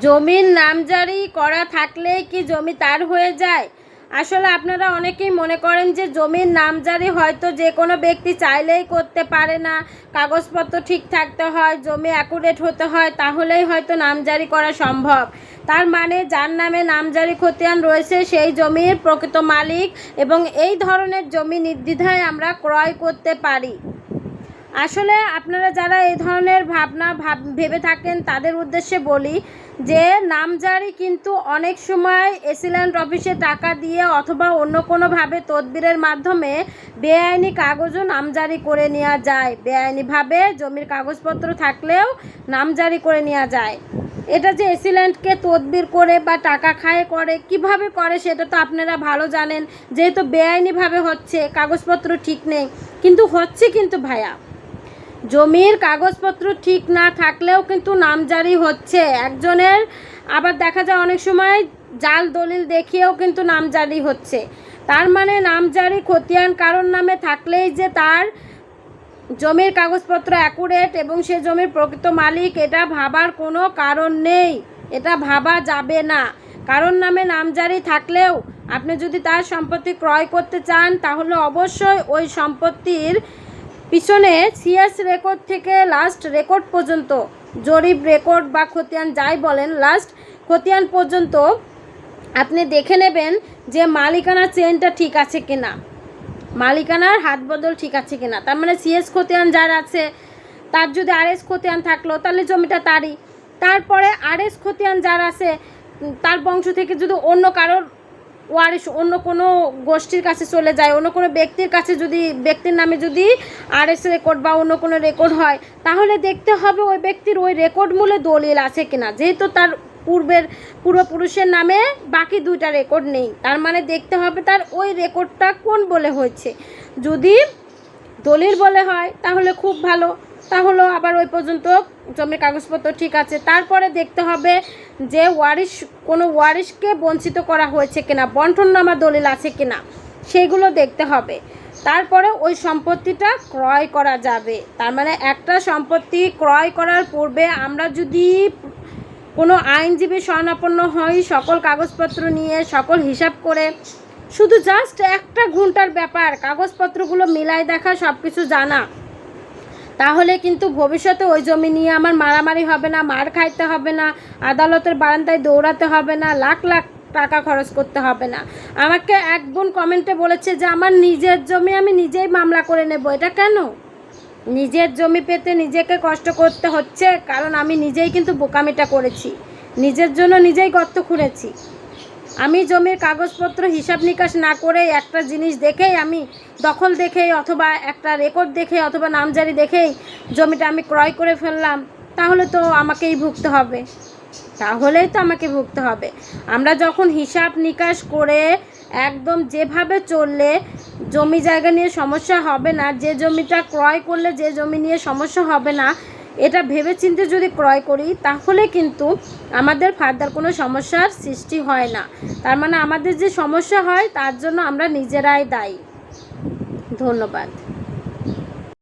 জমির নামজারি করা থাকলেই কি জমি তার হয়ে যায়? আসলে আপনারা অনেকেই মনে করেন যে জমির নামজারি হয়তো যে কোনো ব্যক্তি চাইলেই করতে পারে না। কাগজপত্র ঠিক থাকতে হয়, জমি অ্যাকুরেট হতে হয়, তাহলেই হয়তো নামজারি করা সম্ভব। তার মানে যার নামে নামজারি খতিয়ান রয়েছে, সেই জমির প্রকৃত মালিক এবং এই ধরনের জমি নির্দ্বিধায় আমরা ক্রয় করতে পারি। আসলে আপনারা যারা এই ধরনের ভাবনা ভাব ভেবে থাকেন, তাদের উদ্দেশ্যে বলি যে নামজারি কিন্তু অনেক সময় এসিল্যান্ড অফিসে টাকা দিয়ে অথবা অন্য কোনোভাবে তদবিরের মাধ্যমে বেআইনি কাগজও নামজারি করে নেওয়া যায়। বেআইনিভাবে জমির কাগজপত্র থাকলেও নামজারি করে নেওয়া যায়। এটা যে এসিল্যান্ডকে তদবির করে বা টাকা খায় করে, কীভাবে করে সেটা তো আপনারা ভালো জানেন। যেহেতু বেআইনিভাবে হচ্ছে, কাগজপত্র ঠিক নেই। কিন্তু হচ্ছে কিন্তু ভাইয়া জমির কাগজপত্র ঠিক না থাকলেও কিন্তু নামজারি হচ্ছে। একজনের আবার দেখা যায় অনেক সময় জাল দলিল দেখিয়েও কিন্তু নামজারি হচ্ছে। তার মানে নামজারি খতিয়ান কারণ নামে থাকলেই যে তার জমির কাগজপত্র অ্যাকুরেট এবং সে জমির প্রকৃত মালিক, এটা ভাবার কোনো কারণ নেই। এটা ভাবা যাবে না। কারোর নামে নামজারি থাকলেও আপনি যদি তার সম্পত্তি ক্রয় করতে চান, তাহলে অবশ্যই ওই সম্পত্তির পিছনে সিএস রেকর্ড থেকে লাস্ট রেকর্ড পর্যন্ত, জরিপ রেকর্ড বা খতিয়ান যাই বলেন লাস্ট খতিয়ান পর্যন্ত আপনি দেখে নেবেন যে মালিকানার চেনটা ঠিক আছে কিনা। মালিকানার হাত বদল ঠিক আছে কিনা। তার মানে সিএস খতিয়ান যার আছে, তার যদি আরএস খতিয়ান থাকল, তাহলে জমিটা তারই। তারপরে আরএস খতিয়ান যার আছে তার বংশ থেকে যদি অন্য কারোর ওয়ারিশ, অন্য কোনো গোষ্ঠীর কাছে চলে যায়, অন্য কোনো ব্যক্তির কাছে যদি, ব্যক্তির নামে যদি আরএস রেকর্ড বা অন্য কোনো রেকর্ড হয়, তাহলে দেখতে হবে ওই ব্যক্তির ওই রেকর্ড মূলে দলিল আছে কিনা। যেহেতু তার পূর্বের, পূর্বপুরুষের নামে বাকি দুইটা রেকর্ড নেই, তার মানে দেখতে হবে তার ওই রেকর্ডটা কোন বলে হয়েছে। যদি দলিল বলে হয়, তাহলে খুব ভালো। তাহলেও আবার ওই পর্যন্ত জমির কাগজপত্র ঠিক আছে। তারপরে দেখতে হবে যে ওয়ারিশ, কোনো ওয়ারিশকে বঞ্চিত করা হয়েছে কিনা, বন্টননামা দলিল আছে কিনা, সেগুলো দেখতে হবে। তারপরে ওই সম্পত্তিটা ক্রয় করা যাবে। তার মানে একটা সম্পত্তি ক্রয় করার পূর্বে আমরা যদি কোনো আইনজীবী শরণাপন্ন হই, সকল কাগজপত্র নিয়ে, সকল হিসাব করে, শুধু জাস্ট একটা ঘণ্টার ব্যাপার, কাগজপত্রগুলো মিলাই দেখা সব কিছু জানা তাহলে কিন্তু ভবিষ্যতে ওই জমি নিয়ে আমার মারামারি হবে না, মার খাইতে হবে না, আদালতের বারান্দায় দৌড়াতে হবে না, লাখ লাখ টাকা খরচ করতে হবে না। আমাকে এক বোন কমেন্টে বলেছে যে, আমার নিজের জমি আমি নিজেই মামলা করে নেব। এটা কেন? নিজের জমি পেতে নিজেকে কষ্ট করতে হচ্ছে, কারণ আমি নিজেই কিন্তু বোকামিটা করেছি। নিজের জন্য নিজেই গর্ত খুঁড়েছি। আমি জমির কাগজপত্র হিসাব নিকাশ না করে একটা জিনিস দেখেই আমি দখল দেখেই অথবা একটা রেকর্ড দেখে অথবা নামজারি দেখেই জমিটা আমি ক্রয় করে ফেললাম, তাহলে তো আমাকেই ভুগতে হবে। তাহলেই তো আমাকে ভুগতে হবে। আমরা যখন হিসাব নিকাশ করে একদম যেভাবে চললে জমি জায়গা নিয়ে সমস্যা হবে না, যে জমিটা ক্রয় করলে যে জমি নিয়ে সমস্যা হবে না এটা ভেবেচিন্তে যদি ক্রয় করি, তাহলে কিন্তু আমাদের ফার্দার কোনো সমস্যার সৃষ্টি হয় না। তার মানে আমাদের যে সমস্যা হয়, তার জন্য আমরা নিজেরাই দায়ী। ধন্যবাদ।